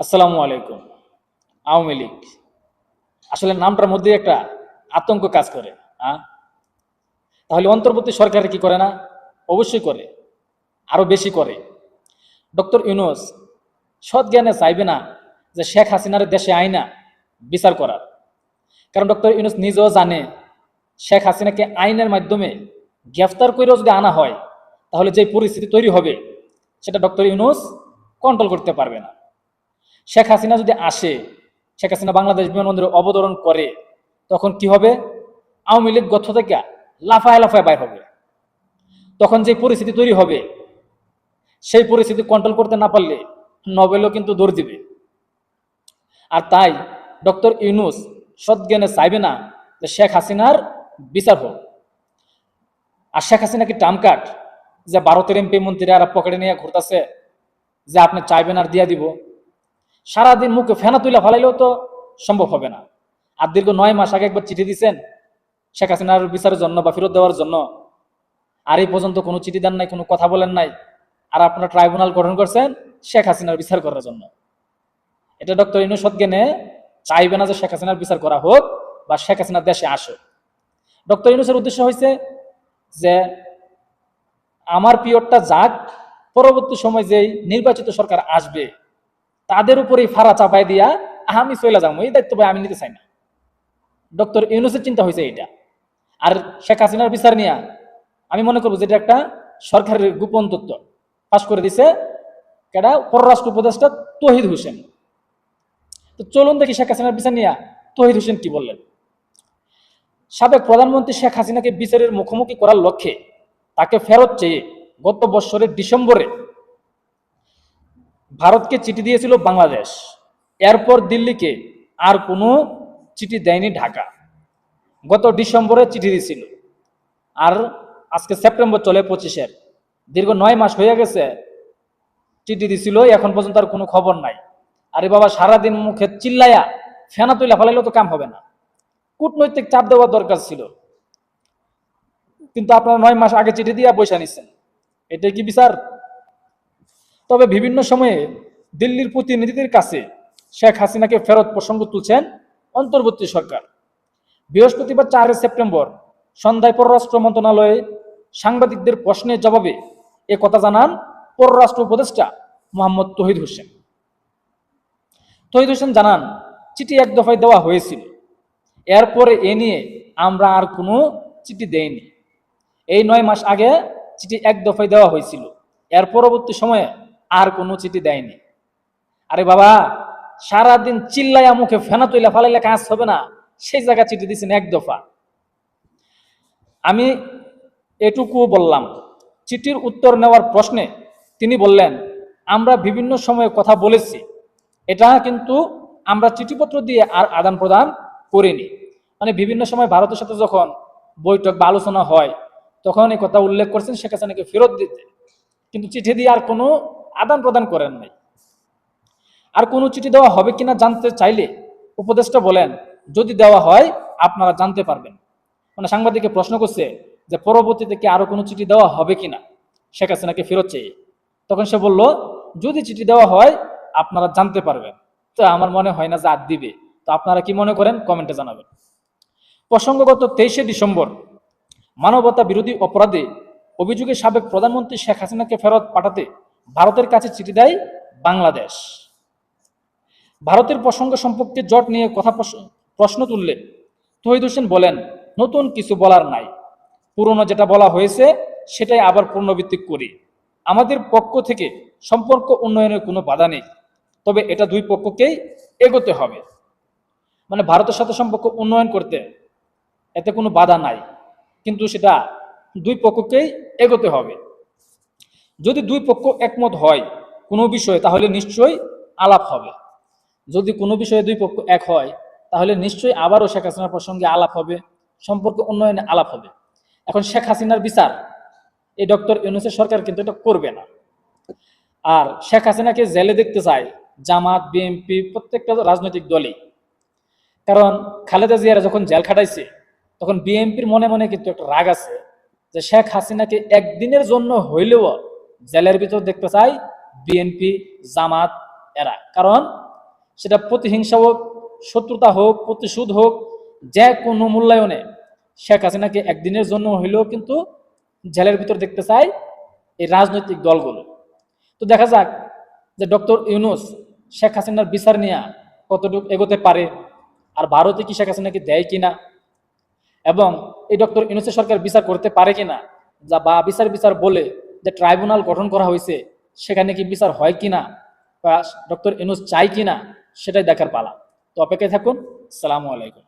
আসসালামু আলাইকুম। আওয়ামী লীগ। আসলে নামটার মধ্যে একটা আতঙ্ক কাজ করে হ্যাঁ তাহলে অন্তর্বর্তী সরকার কি করে না? অবশ্যই করে, আরও বেশি করে। ডক্টর ইউনুস সৎ জ্ঞানে চাইবে না যে শেখ হাসিনার দেশে আইনা বিচার করার। কারণ ডক্টর ইউনুস নিজেও জানে, শেখ হাসিনাকে আইনের মাধ্যমে গ্রেফতার করেও যদি আনা হয়, তাহলে যে পরিস্থিতি তৈরি হবে, সেটা ডক্টর ইউনুস কন্ট্রোল করতে পারবে না। শেখ হাসিনা যদি আসে, শেখ হাসিনা বাংলাদেশ বিমানবন্দরে অবতরণ করে, তখন কি হবে? আওয়ামী লীগ গথ থেকে লাফায় লাফায় বাইর হবে। তখন যে পরিস্থিতি তৈরি হবে, সেই পরিস্থিতি কন্ট্রোল করতে না পারলে নোবেলও কিন্তু দৌড় দিবে। আর তাই ডক্টর ইউনুস সজ্ঞানে চাইবে না যে শেখ হাসিনার বিচার হোক। আর শেখ হাসিনা কি টাম কাট যে ভারতের এমপি মন্ত্রীরা পকেটে নিয়ে ঘুরতেছে, যে আপনি চাইবেন আর দিয়া দিব? সারাদিন মুখে ফেনা তুলে ফেলাইলেও তো সম্ভব হবে না। আর দীর্ঘ নয় মাস আগে একবার চিঠি দিচ্ছেন শেখ হাসিনার বিচারের জন্য বা ফেরত দেওয়ার জন্য। আর এই পর্যন্ত কোনো চিঠি দেন নাই, কোনো কথা বলেন নাই। আর আপনারা ট্রাইব্যুনাল গঠন করছেন শেখ হাসিনার বিচার করার জন্য। এটা ডক্টর ইনুসদ জ্ঞানে চাইবে না যে শেখ হাসিনার বিচার করা হোক বা শেখ হাসিনার দেশে আসুক। ডক্টর ইনুসের উদ্দেশ্য হয়েছে যে আমার পিরিয়ডটা যাক, পরবর্তী সময় যেই নির্বাচিত সরকার আসবে তাদের উপরেই ফাড়া চাপাই দিয়া আমি চলে যাব এই দায়িত্ব ভাই আমি নিতে চাই না। ডক্টর ইউনুসের চিন্তা হয়েছে এটা আর শেখ হাসিনার বিচার নিয়ে আমি মনে করব যে এটা একটা সরকারের গোপন তথ্য। পাশ করে দিছে কেডা? পররাষ্ট্র উপদেষ্টা তহিদ হোসেন। তো চলুন দেখি শেখ হাসিনার বিচার নিয়ে তহিদ হোসেন কি বললেন। সাবেক প্রধানমন্ত্রী শেখ হাসিনাকে বিচারের মুখোমুখি করার লক্ষ্যে তাকে ফেরত চেয়ে গত বছরের ডিসেম্বরে ভারতকে চিঠি দিয়েছিল বাংলাদেশ। এরপর দিল্লিকে আর কোনো চিঠি দেয়নি ঢাকা। গত ডিসেম্বরে চিঠি দিয়েছিল। আর আজকে সেপ্টেম্বর চলে পঁচিশের। দীর্ঘ নয় মাস হয়ে গেছে চিঠি দিছিল এখন পর্যন্ত আর কোনো খবর নাই। আরে বাবা, সারাদিন মুখে চিল্লায়া ফেনা তুলে ফেলাইলেও তো কাম হবে না। কূটনৈতিক চাপ দেওয়ার দরকার ছিল। কিন্তু আপনারা নয় মাস আগে চিঠি দিয়ে পয়সা নিচ্ছেন এটাই কি বিচার? তবে বিভিন্ন সময়ে দিল্লির প্রতিনিধিদের কাছে শেখ হাসিনাকে ফেরত প্রসঙ্গ তুলছেন অন্তর্বর্তী সরকার। বৃহস্পতিবার চারে সেপ্টেম্বর সন্ধ্যায় পররাষ্ট্র মন্ত্রণালয়ে সাংবাদিকদের প্রশ্নের জবাবে এ কথা জানান পররাষ্ট্র উপদেষ্টা মোহাম্মদ তহিদ হোসেন। তহিদ হোসেন জানান, চিঠি এক দফায় দেওয়া হয়েছিল। এরপরে এ নিয়ে আমরা আর কোনো চিঠি দেইনি। এই নয় মাস আগে চিঠি এক দফায় দেওয়া হয়েছিল। এর পরবর্তী সময়ে আর কোনো চিঠি দেয়নি। আরে বাবা, সারাদিন চিল্লাইয়া মুখে ফেনা তুইলা ফালাইলে কাজ হবে না। সেই জায়গা চিঠি দিচ্ছেন এক দফা। আমি এটুকু বললাম, চিঠির উত্তর নেওয়ার প্রশ্নে তিনি বললেন, আমরা বিভিন্ন সময়ে কথা বলেছি। এটা কিন্তু আমরা চিঠিপত্র দিয়ে আর আদান প্রদান করিনি। মানে বিভিন্ন সময় ভারতের সাথে যখন বৈঠক বা আলোচনা হয়, তখন এই কথা উল্লেখ করছেন শেখ হাসিনাকে ফেরত দিতে। কিন্তু চিঠি দিয়ে আর কোনো আদান প্রদান করেন নাই। আর কোনো চিঠি দেওয়া হবে কিনা জানতে চাইলে উপদেষ্টা বলেন, যদি দেওয়া হয় আপনারা জানতে পারবেন। মানে সাংবাদিককে প্রশ্ন করছে যে পরবর্তীতে কি আরও কোনো চিঠি দেওয়া হবে কিনা? শেখ হাসিনাকে ফেরত চেয়ে? তখন সে বলল, যদি চিঠি দেওয়া হয় আপনারা জানতে পারবেন। তো আমার মনে হয় না যে আর দিবে। তো আপনারা কি মনে করেন? কমেন্টে জানাবেন। প্রসঙ্গগত তেইশে ডিসেম্বর, মানবতা বিরোধী অপরাধে অভিযোগে সাবেক প্রধানমন্ত্রী শেখ হাসিনাকে ফেরত পাঠাতে ভারতের কাছে চিঠি দেয় বাংলাদেশ। ভারতের প্রসঙ্গ সম্পর্কে জট নিয়ে কথা প্রশ্ন- তুললে তহিদ হোসেন বলেন, নতুন কিছু বলার নাই। পুরনো যেটা বলা হয়েছে, সেটাই আবার পুনরাবৃত্তি করি। আমাদের পক্ষ থেকে সম্পর্ক উন্নয়নের কোনো বাধা নেই। তবে এটা দুই পক্ষকেই এগোতে হবে। মানে ভারতের সাথে সম্পর্ক উন্নয়ন করতে এতে কোনো বাধা নাই। কিন্তু সেটা দুই পক্ষকেই এগোতে হবে। যদি দুই পক্ষ একমত হয় কোনো বিষয়ে, তাহলে নিশ্চয়ই আলাপ হবে। যদি কোনো বিষয়ে দুই পক্ষ এক হয়, তাহলে নিশ্চয়ই আবারও শেখ হাসিনার প্রসঙ্গে আলাপ হবে, সম্পর্ক উন্নয়নে আলাপ হবে। এখন শেখ হাসিনার বিচার, এই ডক্টর ইউনুসের সরকার কিন্তু এটা করবে না। আর শেখ হাসিনাকে জেলে দেখতে চায় জামাত, বিএনপি, প্রত্যেকটা রাজনৈতিক দলই। কারণ খালেদা জিয়ারা যখন জেল খাটাইছে, তখন বিএনপির মনে মনে কিন্তু একটা রাগ আছে যে শেখ হাসিনাকে একদিনের জন্য হইলেও জেলের ভিতর দেখতে চায় বিএনপি জামাত, এরা। কারণ সেটা প্রতিহিংসা হোক, শত্রুতা হোক, প্রতিশোধ হোক, যে কোনো মূল্যায়নে শেখ হাসিনাকে একদিনের জন্য হইলেও কিন্তু জেলের ভিতর দেখতে চায় এই রাজনৈতিক দলগুলো। তো দেখা যাক যে ডক্টর ইউনুস শেখ হাসিনার বিচার নিয়ে কতটুকু এগোতে পারে আর ভারতে কি শেখ হাসিনাকে দেয় কিনা এবং এই ডক্টর ইউনুসের সরকার বিচার করতে পারে কিনা, যা বা বিচার বিচার বলে যে ট্রাইব্যুনাল গঠন করা হয়েছে, সেখানে কি বিচার হয় কিনা বা ডক্টর এনুস চাই কিনা, সেটাই দেখার পালা। তো অপেক্ষায় থাকুন, সালামু আলাইকুম।